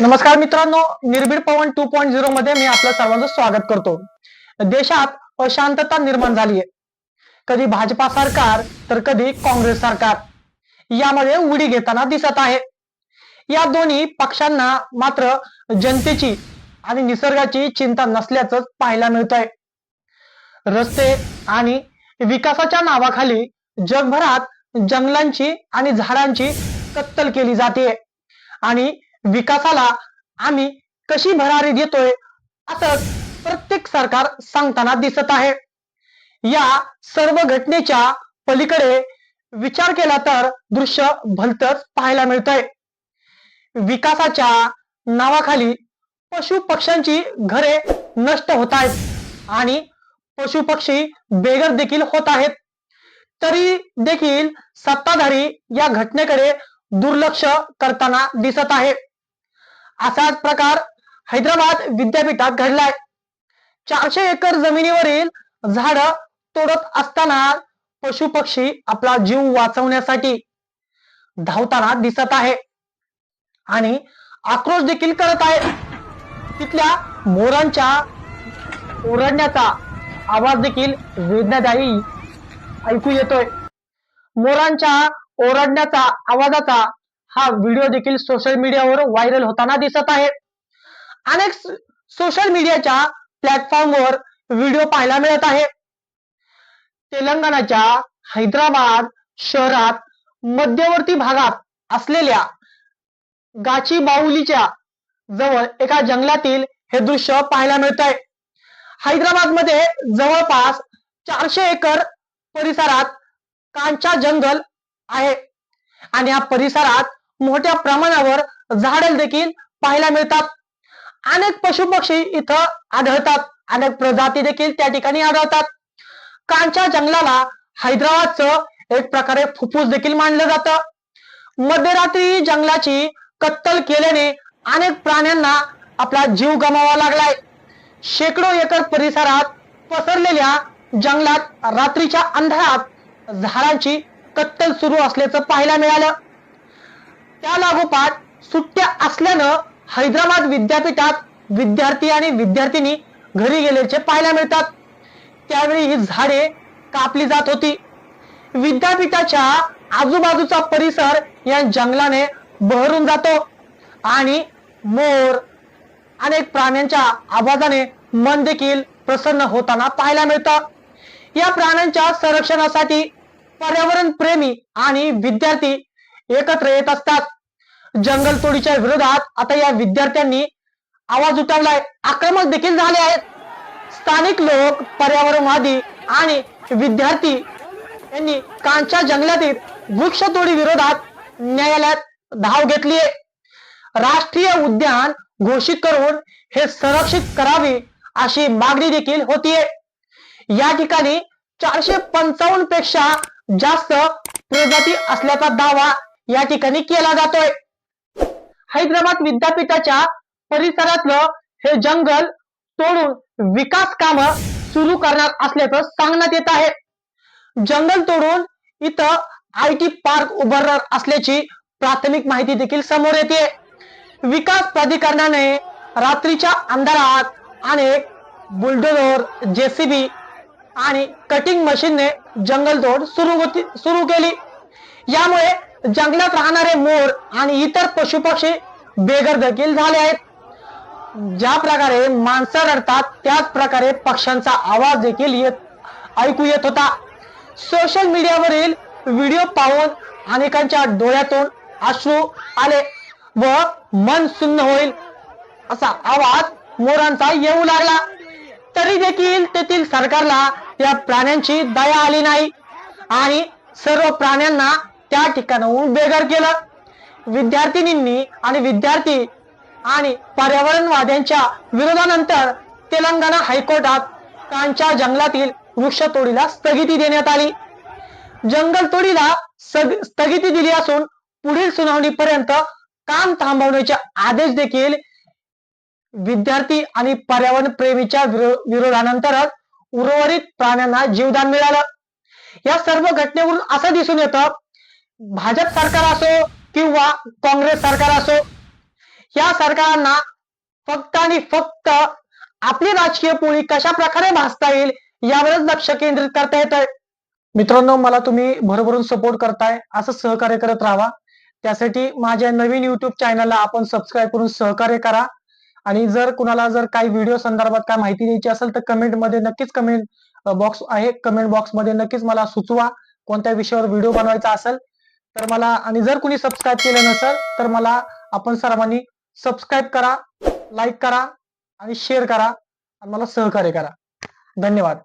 नमस्कार मित्रांनो निर्भीड पवन टू पॉईंट झिरो मध्ये मी आपल्या सर्वांचं स्वागत करतो. देशात अशांतता निर्माण झाली आहे कधी भाजपा सरकार तर कधी काँग्रेस सरकार. यामध्ये उडी घेताना दिसत आहे. या दोन्ही पक्षांना मात्र जनतेची आणि निसर्गाची चिंता नसल्याचं पाहायला मिळतंय. रस्ते आणि विकासाच्या नावाखाली जगभरात जंगलांची आणि झाडांची कत्तल केली जाते आणि विकासाला आम्ही कशी भरारी देतोय असं प्रत्येक सरकार सांगताना दिसत आहे. या सर्व घटनेच्या पलीकडे विचार केला तर दृश्य भलतच पाहायला मिळतंय. विकासाच्या नावाखाली पशु पक्ष्यांची घरे नष्ट होत आहेत आणि पशु पक्षी बेघर देखील होत आहेत. तरी देखील सत्ताधारी या घटनेकडे दुर्लक्ष करताना दिसत आहे. असाच प्रकार हैदराबाद विद्यापीठात घडलाय. चारशे एकर जमिनीवरील झाड तोडत असताना पशु पक्षी आपला जीव वाचवण्यासाठी धावताना दिसत आहे. आणि आक्रोश देखील करत आहे. तिथल्या मोरांच्या ओरडण्याचा आवाज देखील वेदनादायी ऐकू येतोय. मोरांच्या ओरडण्याचा आवाजाचा हा व्हिडिओ देखील सोशल मीडियावर व्हायरल होताना दिसत आहे. अनेक सोशल मीडियाच्या प्लॅटफॉर्मवर व्हिडिओ पाहायला मिळत आहे. तेलंगणाच्या हैदराबाद शहरात मध्यवर्ती भागात असलेल्या गाची बाहुलीच्या जवळ एका जंगलातील हे दृश्य पाहायला मिळत आहे हैदराबादमध्ये जवळपास चारशे एकर परिसरात कांचा जंगल आहे. आणि या परिसरात मोठ्या प्रमाणावर झाडे देखील पाहायला मिळतात. अनेक पशु पक्षी इथं आढळतात. अनेक प्रजाती देखील त्या ठिकाणी आढळतात. कांच्या जंगलाला हैदराबादचं एक प्रकारे फुफ्फुस देखील मानलं जातं. मध्यरात्री जंगलाची कत्तल केल्याने अनेक प्राण्यांना आपला जीव गमावा लागलाय. शेकडो एकर परिसरात पसरलेल्या जंगलात रात्रीच्या अंधारात झाडांची कत्तल सुरू असल्याचं पाहायला मिळालं. त्या लागोपाठ सुट्ट्या असल्यानं हैदराबाद विद्यापीठात विद्यार्थी आणि विद्यार्थिनी घरी गेल्याचे पाहायला मिळतात. त्यावेळी ही झाडे कापली जात होती. विद्यापीठाच्या आजूबाजूचा परिसर या जंगलाने बहरून जातो आणि मोर अनेक प्राण्यांच्या आवाजाने मन देखील प्रसन्न होताना पाहायला मिळतं. या प्राण्यांच्या संरक्षणासाठी पर्यावरण प्रेमी आणि विद्यार्थी एकत्र येत असतात. जंगल तोडीच्या विरोधात आता या विद्यार्थ्यांनी आवाज उठवलाय. आक्रमक देखील झाले आहेत. स्थानिक लोक पर्यावरणवादी आणि विद्यार्थी यांनी कांच्या जंगलातील वृक्षतोडी विरोधात न्यायालयात धाव घेतली आहे. राष्ट्रीय उद्यान घोषित करून हे संरक्षित करावे अशी मागणी देखील होतीये. या ठिकाणी चारशे पंचावन्नपेक्षा जास्त प्रजाती असल्याचा दावा या ठिकाणी केला जातोय. हैदराबाद विद्यापीठाच्या परिसरातलं हे जंगल तोडून विकास काम सुरू करणार असल्याचं सांगण्यात येत आहे. जंगल तोडून इथं आय टी पार्क उभारणार असल्याची प्राथमिक माहिती देखील समोर येते. विकास प्राधिकरणाने रात्रीच्या अंधारात अनेक बुलडोझर जेसीबी आणि कटिंग मशीनने जंगलतोड सुरू होती सुरू केली. यामुळे जंगलात राहणारे मोर आणि इतर पशुपक्षी बेघर देखील झाले आहेत. ज्या प्रकारे माणसं रडतात त्याच प्रकारे पक्ष्यांचा आवाज देखील येत ऐकू येत होता. सोशल मीडियावरील व्हिडिओ पाहून अनेकांच्या डोळ्यातून अश्रू आले व मन सुन्न होईल असा आवाज मोरांचा येऊ लागला. तरी देखील तेथील सरकारला या प्राण्यांची दया आली नाही आणि सर्व प्राण्यांना त्या ठिकाणाहून बेघर केलं. विद्यार्थिनींनी आणि विद्यार्थी आणि पर्यावरणवाद्यांच्या विरोधानंतर तेलंगणा हायकोर्टात कांच्या जंगलातील वृक्षतोडीला स्थगिती देण्यात आली. जंगलतोडीला स्थगिती दिली असून पुढील सुनावणीपर्यंत काम थांबवण्याचे आदेश देखील विद्यार्थी आणि पर्यावरण प्रेमीच्या विरोधानंतर विरोधानंतरच उर्वरित प्राण्यांना जीवदान मिळालं. या सर्व घटनेवरून असं दिसून येतं भाजप सरकार असो किंवा काँग्रेस सरकार असो या सरकारांना फक्त आणि फक्त आपली राजकीय पोळी कशा प्रकारे भासता येईल यावरच लक्ष केंद्रित करता येत आहे मित्रांनो मला तुम्ही भरभरून सपोर्ट करताय असं सहकार्य करत राहा. त्यासाठी माझ्या नवीन युट्यूब चॅनलला आपण सबस्क्राईब करून सहकार्य करा. आणि जर कुणाला जर काही व्हिडिओ संदर्भात काय माहिती द्यायची असेल तर कमेंटमध्ये नक्कीच कमेंट बॉक्स आहे. कमेंट बॉक्समध्ये नक्कीच मला सुचवा. कोणत्या विषयावर व्हिडिओ बनवायचा असेल तर मला आणि जर कुणी सबस्क्राईब केलं नसेल तर मला आपण सर्वांनी सबस्क्राईब करा लाईक करा आणि शेअर करा आणि मला सहकार्य करा. धन्यवाद.